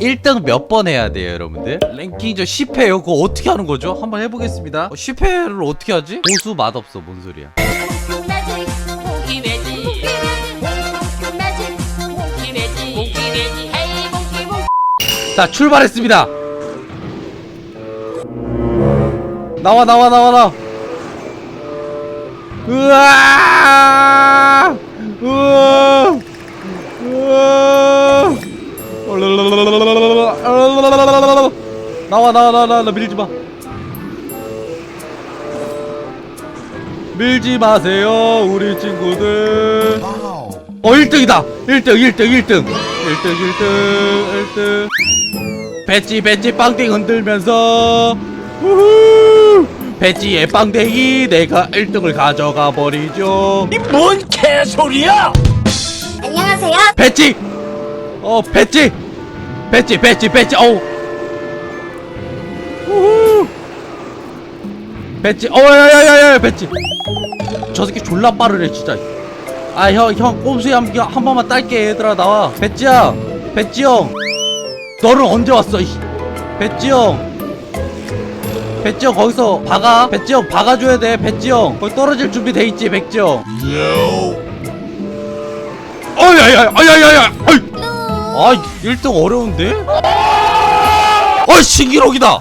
1등 몇 번 해야 돼요 여러분들? 랭킹전 10회요 그거 어떻게 하는 거죠? 한번 해보겠습니다 어, 10회를 어떻게 하지? 고수 맛없어 뭔 소리야 자 출발했습니다 나와 나와 나와 나 으아 나와 나와 나와 나와 밀지 마. 밀지 마세요 우리 친구들. 어 1등이다. 1등 1등 1등. 1등 1등 1등. 배지 배지 빵땡 흔들면서. 우후. 배지의 빵땡이 내가 1등을 가져가 버리죠. 뭔 개소리야! 안녕하세요. 배지! 어 배지 배지 배지 배지. 어우. 우후. 배지. 어야야야야 배지. 저 새끼 졸라 빠르네 진짜. 아 형 형 꼼수에 한, 한 번만 딸게 얘들아 나와. 배지야 배지 형. 너는 언제 왔어 이. 배지 형. 배지 형 거기서 박아. 배지 형 박아줘야 돼 배지 형. 거기 떨어질 준비 돼 있지 배지 형. 어야야 아야야야. 어이 아 1등 어려운데? 어 신기록이다